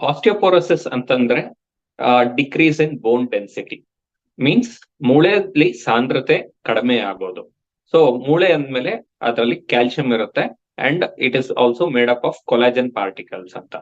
Osteoporosis ಅಂತಂದ್ರೆ decrease in bone density means ಮೂಳೆಯಲ್ಲಿ ಸಾಂದ್ರತೆ ಕಡಿಮೆ ಆಗೋದು. ಸೊ ಮೂಳೆ ಅಂದ್ಮೇಲೆ ಅದರಲ್ಲಿ ಕ್ಯಾಲ್ಸಿಯಂ ಇರುತ್ತೆ and it is also made up of collagen particles ಅಂತ.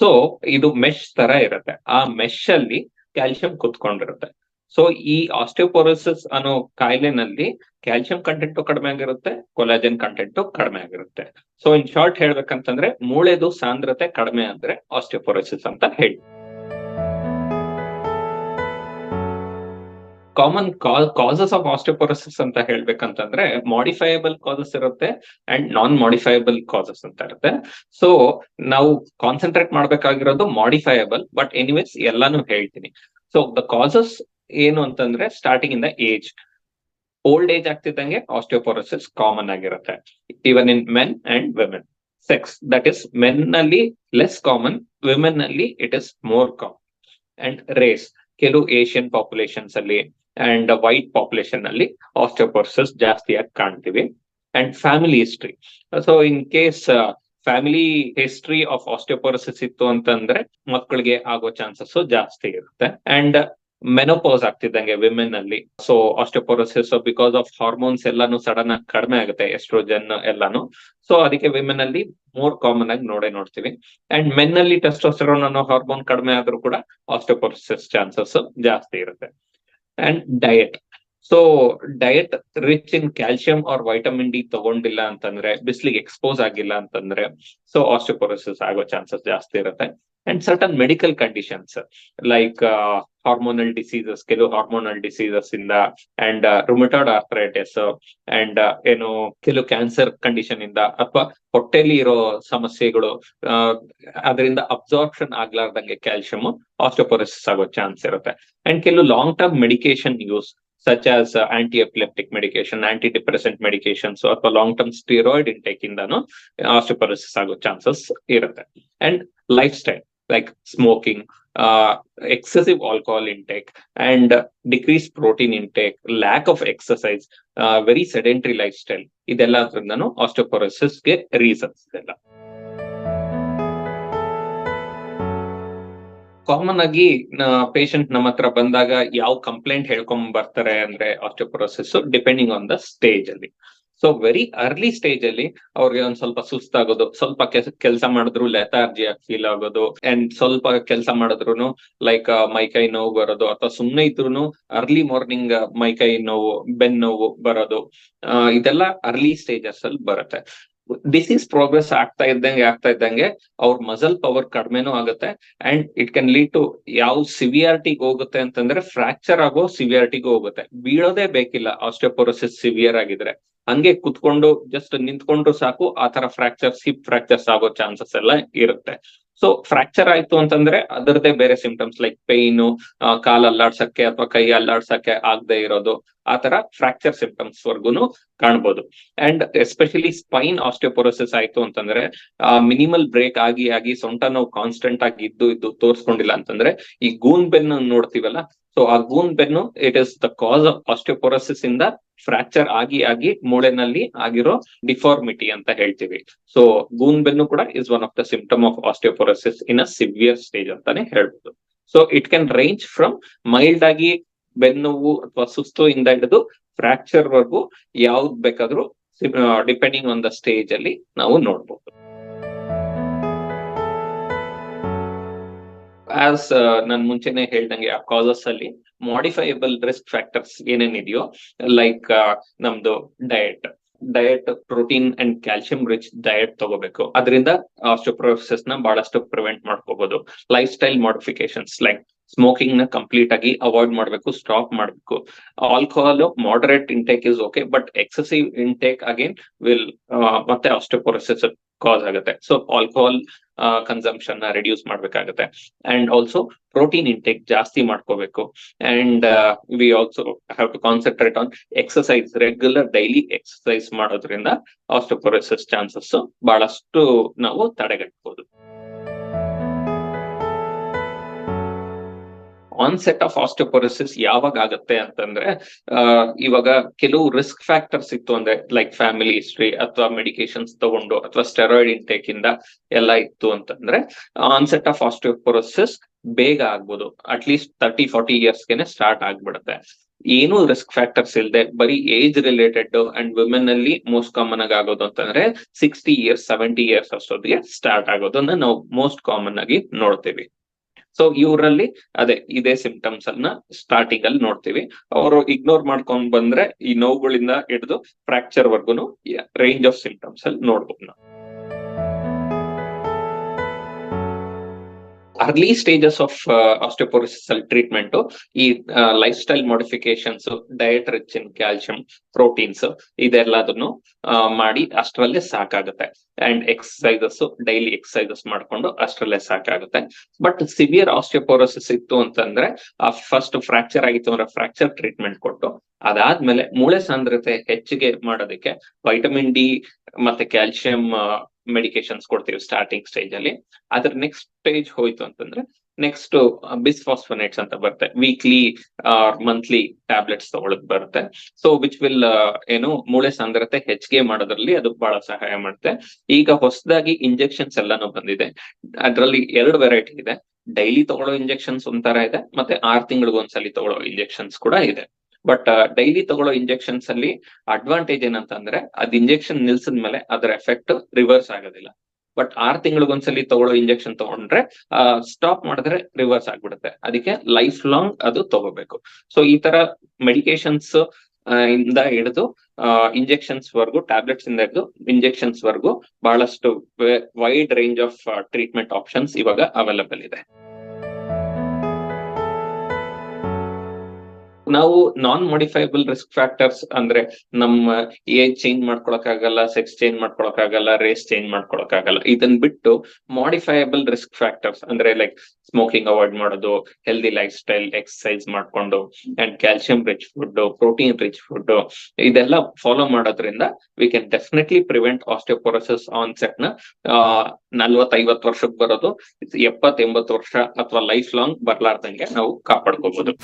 ಸೊ ಇದು ಮೆಶ್ ತರ ಇರುತ್ತೆ. ಆ ಮೆಶ್ ಅಲ್ಲಿ ಕ್ಯಾಲ್ಸಿಯಂ ಕುತ್ಕೊಂಡಿರುತ್ತೆ. ಸೊ ಈ ಆಸ್ಟಿಯೋಪೊರೋಸಿಸ್ ಅನ್ನೋ ಕಾಯಿಲೆನಲ್ಲಿ ಕ್ಯಾಲ್ಸಿಯಂ ಕಂಟೆಂಟ್ ಕಡಿಮೆ ಆಗಿರುತ್ತೆ ಕೊಲಾಜನ್ ಕಂಟೆಂಟ್ ಕಡಿಮೆ ಆಗಿರುತ್ತೆ. ಸೊ ಇನ್ ಶಾರ್ಟ್ ಹೇಳ್ಬೇಕಂತಂದ್ರೆ, ಮೂಳೆದು ಸಾಂದ್ರತೆ ಕಡಿಮೆ ಅಂದ್ರೆ ಆಸ್ಟಿಯೋಪೊರೋಸಿಸ್ ಅಂತ ಹೇಳಿ. ಕಾಮನ್ ಕಾಸಸ್ ಆಫ್ ಆಸ್ಟಿಯೋಪೊರೋಸಿಸ್ ಅಂತ ಹೇಳ್ಬೇಕಂತಂದ್ರೆ ಮಾಡಿಫೈಯಬಲ್ ಕಾಸಸ್ ಇರುತ್ತೆ ಅಂಡ್ ನಾನ್ ಮಾಡಿಫೈಯಬಲ್ ಕಾಸಸ್ ಅಂತ ಇರುತ್ತೆ. ಸೊ ನಾವು ಕಾನ್ಸಂಟ್ರೇಟ್ ಮಾಡ್ಬೇಕಾಗಿರೋದು ಮಾಡಿಫೈಯಬಲ್ ಬಟ್ ಎನಿವೇಸ್ ಎಲ್ಲಾನು ಹೇಳ್ತೀನಿ. ಸೊ ದ ಕಾಸಸ್ ಏನು ಅಂತಂದ್ರೆ ಸ್ಟಾರ್ಟಿಂಗ್ ಇಂದ ಏಜ್ ಓಲ್ಡ್ ಏಜ್ ಆಗ್ತಿದ್ದಂಗೆ ಆಸ್ಟಿಯೋಪೊರೋಸಿಸ್ ಕಾಮನ್ ಆಗಿರುತ್ತೆ. Even in men and women sex that is ಮೆನ್ನಲ್ಲಿ less common ವಿಮೆನ್ನಲ್ಲಿ it is more common and race ಕೆಲವು ಏಷ್ಯನ್ ಪಾಪ್ಯುಲೇಷನ್ಸ್ ಅಲ್ಲಿ ಅಂಡ್ ವೈಟ್ ಪಾಪ್ಯುಲೇಷನ್ ಅಲ್ಲಿ ಆಸ್ಟಿಯೋಪೋರೋಸಿಸ್ ಜಾಸ್ತಿಯಾಗಿ ಕಾಣ್ತೀವಿ. And family history so in case family history of osteoporosis ಇತ್ತು ಅಂತಂದ್ರೆ ಮಕ್ಕಳಿಗೆ ಆಗೋ chances ಜಾಸ್ತಿ ಇರುತ್ತೆ. ಅಂಡ್ ಮೆನೋಪೋಸ್ ಆಗ್ತಿದ್ದಂಗೆ ವಿಮೆನ್ ಅಲ್ಲಿ so osteoporosis because of hormones ಎಲ್ಲಾನು ಸಡನ್ ಆಗಿ ಕಡಿಮೆ ಆಗುತ್ತೆ ಎಸ್ಟ್ರೋಜನ್ ಎಲ್ಲಾನು. ಸೊ ಅದಕ್ಕೆ ವಿಮೆನ್ ಅಲ್ಲಿ ಮೋರ್ ಕಾಮನ್ ಆಗಿ ನೋಡೇ ನೋಡ್ತೀವಿ. ಅಂಡ್ ಮೆನ್ ಅಲ್ಲಿ ಟೆಸ್ಟೋಸ್ಟೆರೋನ್ ಅನ್ನೋ ಹಾರ್ಮೋನ್ ಕಡಿಮೆ ಆದ್ರೂ ಕೂಡ ಆಸ್ಟೋಪೋರೋಸಿಸ್ ಚಾನ್ಸಸ್ ಜಾಸ್ತಿ ಇರುತ್ತೆ. And diet so diet rich in calcium or vitamin D ತಗೊಂಡಿಲ್ಲ ಅಂತಂದ್ರೆ, ಬಿಸಿಲಿಗೆ ಎಕ್ಸ್ಪೋಸ್ ಆಗಿಲ್ಲ ಅಂತಂದ್ರೆ ಸೊ ಆಸ್ಟೋಪೋರೋಸಿಸ್ ಆಗೋ ಚಾನ್ಸಸ್ ಜಾಸ್ತಿ ಇರುತ್ತೆ. And certain medical conditions like hormonal diseases ಕೆಲವು ಹಾರ್ಮೋನಲ್ ಡಿಸೀಸಸ್ ಇಂದ ಅಂಡ್ ರುಮಟಾಯ್ಡ್ ಆರ್ಥರೈಟಿಸ್ ಅಂಡ್ ಏನು ಕೆಲವು ಕ್ಯಾನ್ಸರ್ ಕಂಡೀಷನ್ ಇಂದ ಅಥವಾ ಹೊಟ್ಟೆಲಿ ಇರೋ ಸಮಸ್ಯೆಗಳು ಅದರಿಂದ ಅಬ್ಸಾರ್ಪ್ಷನ್ ಆಗ್ಲಾರ್ದಂಗೆ ಕ್ಯಾಲ್ಸಿಯಂ ಆಸ್ಟೋಪೋರೋಸಿಸ್ ಆಗೋ ಚಾನ್ಸ್ ಇರುತ್ತೆ. ಅಂಡ್ ಕೆಲವು long term medication use such as uh, anti-epileptic medication, antidepressant medications, ಅಥವಾ ಲಾಂಗ್ ಟರ್ಮ್ ಸ್ಟೀರಾಯ್ಡ್ ಇಂಟೇಕ್ ಇಂದಾನು ಆಸ್ಟಿಯೋಪರೋಸಿಸ್ ಆಗೋ ಚಾನ್ಸಸ್ ಇರುತ್ತೆ. And lifestyle like smoking excessive alcohol intake and decrease protein intake lack of exercise very sedentary lifestyle ಇದೆಲ್ಲ ಅದ್ರಿಂದನು ಆಸ್ಟಿಯೋಪರೋಸಿಸ್ಗೆ reasons ಇದೆಲ್ಲ common ಆಗಿ patient ನಮ್ಮ ಹತ್ರ ಬಂದಾಗ ಯಾವ ಕಂಪ್ಲೇಂಟ್ ಹೇಳ್ಕೊಂಡ್ ಬರ್ತಾರೆ ಅಂದ್ರೆ osteoporosis depending on the stage ಅಲ್ಲಿ. ಸೊ ವೆರಿ ಅರ್ಲಿ ಸ್ಟೇಜ್ ಅಲ್ಲಿ ಅವ್ರಿಗೆ ಒಂದ್ ಸ್ವಲ್ಪ ಸುಸ್ತಾಗೋದು, ಸ್ವಲ್ಪ ಕೆಲಸ ಮಾಡಿದ್ರು ಲೆಥಾರ್ಜಿ ಆಗಿ ಫೀಲ್ ಆಗೋದು ಅಂಡ್ ಸ್ವಲ್ಪ ಕೆಲಸ ಮಾಡಿದ್ರು ಲೈಕ್ ಮೈಕೈ ನೋವು ಬರೋದು, ಅಥವಾ ಸುಮ್ನೆ ಇದ್ರು ಅರ್ಲಿ ಮಾರ್ನಿಂಗ್ ಮೈಕೈ ನೋವು ಬೆನ್ ನೋವು ಬರೋದು ಇದೆಲ್ಲ ಅರ್ಲಿ ಸ್ಟೇಜಸ್ ಅಲ್ಲಿ ಬರುತ್ತೆ. ಡಿಸೀಸ್ ಪ್ರೋಗ್ರೆಸ್ ಆಗ್ತಾ ಇದ್ದಂಗೆ ಆಗ್ತಾ ಇದ್ದಂಗೆ ಅವ್ರ ಮಸಲ್ ಪವರ್ ಕಡಿಮೆನೂ ಆಗುತ್ತೆ. And it can lead to ಯಾವ ಸಿವಿಯಾರಿಟಿಗೆ ಹೋಗುತ್ತೆ ಅಂತಂದ್ರೆ ಫ್ರಾಕ್ಚರ್ ಆಗೋ ಸಿವಿಯಾರಿಟಿಗೂ ಹೋಗುತ್ತೆ. ಬೀಳೋದೇ ಬೇಕಿಲ್ಲ. ಆಸ್ಟೋಪೊರೋಸಿಸ್ ಸಿವಿಯರ್ ಆಗಿದ್ರೆ. ಹಂಗೆ ಕುತ್ಕೊಂಡು ಜಸ್ಟ್ ನಿಂತ್ಕೊಂಡ್ರು ಸಾಕು. ಆ ತರ ಫ್ರಾಕ್ಚರ್ಸ್ ಹಿಪ್ ಫ್ರಾಕ್ಚರ್ಸ್ ಆಗೋ ಚಾನ್ಸಸ್ ಎಲ್ಲ ಇರುತ್ತೆ. ಸೊ ಫ್ರಾಕ್ಚರ್ ಆಯ್ತು ಅಂತಂದ್ರೆ ಅದರದೇ ಬೇರೆ ಸಿಂಪ್ಟಮ್ಸ್ ಲೈಕ್ ಪೇಯ್ನು ಕಾಲ್ ಅಲ್ಲಾಡ್ಸಕ್ಕೆ ಅಥವಾ ಕೈ ಅಲ್ಲಾಡ್ಸಕ್ಕೆ ಆಗದೆ ಇರೋದು. ಆ ತರ ಫ್ರಾಕ್ಚರ್ ಸಿಂಪ್ಟಮ್ಸ್ ವರ್ಗುನು ಕಾಣ್ಬೋದು. ಅಂಡ್ ಎಸ್ಪೆಷಲಿ ಸ್ಪೈನ್ ಆಸ್ಟಿಯೋಪೊರೋಸಿಸ್ ಆಯ್ತು ಅಂತಂದ್ರೆ ಮಿನಿಮಲ್ ಬ್ರೇಕ್ ಆಗಿ ಆಗಿ ಸೊಂಟ ನೋವು ಕಾನ್ಸ್ಟೆಂಟ್ ಆಗಿ ಇದ್ದು ಇದ್ದು ತೋರಿಸ್ಕೊಂಡಿಲ್ಲ ಅಂತಂದ್ರೆ, ಈ ಗೂನ್ ಬೆನ್ನ ನೋಡ್ತೀವಲ್ಲ ಸೊ ಆ ಗೂನ್ ಬೆನ್ನು it is the cause of osteoporosis ಇಂದ ಫ್ರಾಕ್ಚರ್ ಆಗಿ ಆಗಿ ಮೂಳೆನಲ್ಲಿ ಆಗಿರೋ ಡಿಫಾರ್ಮಿಟಿ ಅಂತ ಹೇಳ್ತೀವಿ. ಸೊ ಗೂನ್ ಬೆನ್ನು ಕೂಡ is one of the symptom of osteoporosis in a severe stage ಅಂತಾನೆ ಹೇಳ್ಬೋದು. So it can range from mild ಆಗಿ ಬೆನ್ನುವು ಅಥವಾ ಸುಸ್ತು ಇಂದ ಹಿಡಿದು ಫ್ರಾಕ್ಚರ್ ವರ್ಗು ಯಾವ್ದು ಬೇಕಾದ್ರೂ ಡಿಪೆಂಡಿಂಗ್ ಆನ್ ದ ಸ್ಟೇಜ್ ಅಲ್ಲಿ ನಾವು ನೋಡ್ಬೋದು. ಆಸ್ ನಾನು ಮುಂಚೆನೆ ಹೇಳ್ದಂಗೆ, ಆ ಕಾಸಸ್ ಅಲ್ಲಿ ಮಾಡಿಫೈಯಬಲ್ ರಿಸ್ಕ್ ಫ್ಯಾಕ್ಟರ್ಸ್ ಏನೇನಿದೆಯೋ ಲೈಕ್ ನಮ್ದು diet diet protein and calcium rich diet ತಗೋಬೇಕು. ಅದರಿಂದ ಆಸ್ಟೋಪ್ರೋಸಿಸ್ನ ಬಹಳಷ್ಟು ಪ್ರಿವೆಂಟ್ ಮಾಡ್ಕೋಬಹುದು ಲೈಫ್ ಸ್ಟೈಲ್ ಮಾಡಿಫಿಕೇಶನ್ಸ್ ಲೈಕ್ ಸ್ಮೋಕಿಂಗ್ನ ಕಂಪ್ಲೀಟ್ ಆಗಿ ಅವಾಯ್ಡ್ ಮಾಡಬೇಕು ಸ್ಟಾಪ್ ಮಾಡಬೇಕು. Alcohol moderate intake is okay but excessive intake again will ಮತ್ತೆ ಆಸ್ಟೋಪೋರೋಸಿಸ್ ಕಾಸ್ ಆಗುತ್ತೆ. ಸೊ ಆಲ್ಕೋಹಾಲ್ ಕನ್ಸಂಪ್ಷನ್ನ ರಿಡ್ಯೂಸ್ ಮಾಡ್ಬೇಕಾಗುತ್ತೆ. ಅಂಡ್ ಆಲ್ಸೋ ಪ್ರೋಟೀನ್ ಇಂಟೇಕ್ ಜಾಸ್ತಿ ಮಾಡ್ಕೋಬೇಕು. And we also have to concentrate on exercise regular daily exercise ಮಾಡೋದ್ರಿಂದ osteoporosis chances ಬಹಳಷ್ಟು ನಾವು ತಡೆಗಟ್ಟಬಹುದು ಆನ್ಸೆಟ್ ಆಫ್ ಆಸ್ಟೋಪೊರೋಸಿಸ್ ಯಾವಾಗ ಆಗುತ್ತೆ ಅಂತಂದ್ರೆ ಇವಾಗ ಕೆಲವು ರಿಸ್ಕ್ ಫ್ಯಾಕ್ಟರ್ಸ್ ಇತ್ತು ಅಂದ್ರೆ ಲೈಕ್ ಫ್ಯಾಮಿಲಿ ಹಿಸ್ಟ್ರಿ ಅಥವಾ ಮೆಡಿಕೇಶನ್ಸ್ ತಗೊಂಡು ಅಥವಾ ಸ್ಟೆರಾಯ್ಡ್ ಇಂಟೇಕ್ ಇಂದ ಎಲ್ಲ ಇತ್ತು ಅಂತಂದ್ರೆ ಆನ್ಸೆಟ್ ಆಫ್ ಆಸ್ಟೋಪೊರೋಸಿಸ್ ಬೇಗ ಆಗ್ಬೋದು. ಅಟ್ಲೀಸ್ಟ್ ತರ್ಟಿ ಫಾರ್ಟಿ ಇಯರ್ಸ್ಗೆನೆ ಸ್ಟಾರ್ಟ್ ಆಗ್ಬಿಡುತ್ತೆ. ಏನು ರಿಸ್ಕ್ ಫ್ಯಾಕ್ಟರ್ಸ್ ಇಲ್ಲದೆ ಬರೀ ಏಜ್ ರಿಲೇಟೆಡ್ ಅಂಡ್ ವುಮೆನ್ ಅಲ್ಲಿ ಮೋಸ್ಟ್ ಕಾಮನ್ ಆಗಿ ಆಗೋದು ಅಂತಂದ್ರೆ ಸಿಕ್ಸ್ಟಿ ಇಯರ್ಸ್ ಸೆವೆಂಟಿ ಇಯರ್ಸ್ ಅಷ್ಟೊತ್ತಿಗೆ ಸ್ಟಾರ್ಟ್ ಆಗೋದನ್ನ ನಾವು ಮೋಸ್ಟ್ ಕಾಮನ್ ಆಗಿ ನೋಡ್ತೀವಿ. ಸೊ ಇವರಲ್ಲಿ ಅದೇ ಇದೇ ಸಿಂಪ್ಟಮ್ಸ್ ಅನ್ನ ಸ್ಟಾರ್ಟಿಂಗ್ ಅಲ್ಲಿ ನೋಡ್ತೀವಿ. ಅವರು ಇಗ್ನೋರ್ ಮಾಡ್ಕೊಂಡ್ ಬಂದ್ರೆ ಈ ನೋವುಗಳಿಂದ ಹಿಡಿದು ಫ್ರಾಕ್ಚರ್ ವರ್ಗುನು ರೇಂಜ್ ಆಫ್ ಸಿಂಪ್ಟಮ್ಸ್ ಅಲ್ಲಿ ನೋಡ್ಬೋದು ನಾವು. ಅರ್ಲಿ ಸ್ಟೇಜಸ್ ಆಫ್ ಆಸ್ಟಿಯೋಪೊರೋಸಿಸ್ ಅಲ್ಲಿ ಟ್ರೀಟ್ಮೆಂಟ್ ಈ lifestyle modifications diet rich in calcium proteins ಇದೆಲ್ಲದನ್ನು ಮಾಡಿ ಅಷ್ಟರಲ್ಲೇ ಸಾಕಾಗುತ್ತೆ. ಅಂಡ್ ಎಕ್ಸಸೈಸಸ್ ಡೈಲಿ ಎಕ್ಸಸೈಸಸ್ ಮಾಡ್ಕೊಂಡು ಅಷ್ಟರಲ್ಲೇ ಸಾಕಾಗುತ್ತೆ. ಬಟ್ ಸಿವಿಯರ್ ಆಸ್ಟಿಯೋಪೊರೋಸಿಸ್ ಇತ್ತು ಅಂತಂದ್ರೆ, ಆ ಫಸ್ಟ್ ಫ್ರಾಕ್ಚರ್ ಆಗಿತ್ತು ಅಂದ್ರೆ ಫ್ರಾಕ್ಚರ್ ಟ್ರೀಟ್ಮೆಂಟ್ ಕೊಟ್ಟು, ಅದಾದ್ಮೇಲೆ ಮೂಳೆ ಸಾಂದ್ರತೆ ಹೆಚ್ಚಿಗೆ ಮಾಡೋದಕ್ಕೆ ವೈಟಮಿನ್ ಡಿ ಮತ್ತೆ ಕ್ಯಾಲ್ಸಿಯಂ ಮೆಡಿಕೇಶನ್ಸ್ ಕೊಡ್ತೀವಿ ಸ್ಟಾರ್ಟಿಂಗ್ ಸ್ಟೇಜ್ ಅಲ್ಲಿ. ಅದ್ರ ನೆಕ್ಸ್ಟ್ ಸ್ಟೇಜ್ ಹೋಯ್ತು ಅಂತಂದ್ರೆ ನೆಕ್ಸ್ಟ್ ಬಿಸ್ಫಾಸ್ಫನೇಟ್ಸ್ ಅಂತ ಬರುತ್ತೆ. ವೀಕ್ಲಿ ಆರ್ ಮಂತ್ಲಿ ಟ್ಯಾಬ್ಲೆಟ್ಸ್ ತಗೊಳಕ್ ಬರುತ್ತೆ. ಸೊ ವಿಚ್ ವಿಲ್ ಏನು ಮೂಳೆ ಸಾಂದ್ರತೆ ಹೆಚ್ಚಿಗೆ ಮಾಡೋದ್ರಲ್ಲಿ ಅದು ಬಹಳ ಸಹಾಯ ಮಾಡುತ್ತೆ. ಈಗ ಹೊಸದಾಗಿ ಇಂಜೆಕ್ಷನ್ಸ್ ಎಲ್ಲಾನು ಬಂದಿದೆ. ಅದರಲ್ಲಿ ಎರಡು ವೆರೈಟಿ ಇದೆ. ಡೈಲಿ ತಗೊಳ್ಳೋ ಇಂಜೆಕ್ಷನ್ಸ್ ಒಂಥರ ಇದೆ, ಮತ್ತೆ ಆರ್ ತಿಂಗಳಿಗೊಂದ್ಸಲಿ ತಗೊಳ್ಳೋ ಇಂಜೆಕ್ಷನ್ಸ್ ಕೂಡ ಇದೆ. ಬಟ್ ಡೈಲಿ ತಗೊಳ್ಳೋ ಇಂಜೆಕ್ಷನ್ಸ್ ಅಲ್ಲಿ ಅಡ್ವಾಂಟೇಜ್ ಏನಂತಂದ್ರೆ ಅದ್ ಇಂಜೆಕ್ಷನ್ ನಿಲ್ಸಿದ್ಮೇಲೆ ಅದರ ಎಫೆಕ್ಟ್ ರಿವರ್ಸ್ ಆಗೋದಿಲ್ಲ. ಬಟ್ ಆರ್ ತಿಂಗಳಿಗೊಂದ್ಸಲಿ ತಗೊಳ್ಳೋ ಇಂಜೆಕ್ಷನ್ ತಗೊಂಡ್ರೆ ಸ್ಟಾಪ್ ಮಾಡಿದ್ರೆ ರಿವರ್ಸ್ ಆಗ್ಬಿಡುತ್ತೆ. ಅದಕ್ಕೆ ಲೈಫ್ ಲಾಂಗ್ ಅದು ತಗೋಬೇಕು. ಸೊ ಈ ತರ ಮೆಡಿಕೇಶನ್ಸ್ ಇಂದ ಹಿಡಿದು ಇಂಜೆಕ್ಷನ್ಸ್ ವರ್ಗು ಟ್ಯಾಬ್ಲೆಟ್ಸ್ ಇಂದ ಹಿಡಿದು ಇಂಜೆಕ್ಷನ್ಸ್ ವರ್ಗು ಬಹಳಷ್ಟು wide range of treatment options ಇವಾಗ ಅವೈಲಬಲ್ ಇದೆ. ನಾವು ನಾನ್ ಮಾಡಿಫೈಬಲ್ ರಿಸ್ಕ್ ಫ್ಯಾಕ್ಟರ್ಸ್ ಅಂದ್ರೆ ನಮ್ಮ ಏಜ್ ಚೇಂಜ್ ಮಾಡ್ಕೊಳಕ್ ಆಗಲ್ಲ ಸೆಕ್ಸ್ ಚೇಂಜ್ ಮಾಡ್ಕೊಳಕ್ ಆಗಲ್ಲ ರೇಸ್ ಚೇಂಜ್ ಮಾಡ್ಕೊಳಕ್ ಆಗಲ್ಲ ಇದನ್ ಬಿಟ್ಟು ಮಾಡಿಫೈಯಬಲ್ ರಿಸ್ಕ್ ಫ್ಯಾಕ್ಟರ್ಸ್ ಅಂದ್ರೆ ಲೈಕ್ ಸ್ಮೋಕಿಂಗ್ ಅವಾಯ್ಡ್ ಮಾಡೋದು ಹೆಲ್ದಿ ಲೈಫ್ ಸ್ಟೈಲ್ ಎಕ್ಸಸೈಸ್ ಮಾಡ್ಕೊಂಡು and calcium rich food protein rich food ಇದೆಲ್ಲ ಫಾಲೋ ಮಾಡೋದ್ರಿಂದ we can definitely prevent osteoporosis ಆನ್ಸೆಟ್ನ ನಲ್ವತ್ ಐವತ್ ವರ್ಷಕ್ಕೆ ಬರೋದು ಎಪ್ಪತ್ ಎಂಬತ್ತು ವರ್ಷ ಅಥವಾ ಲೈಫ್ ಲಾಂಗ್ ಬರ್ಲಾರ್ದಂಗೆ ನಾವು ಕಾಪಾಡ್ಕೋಬಹುದು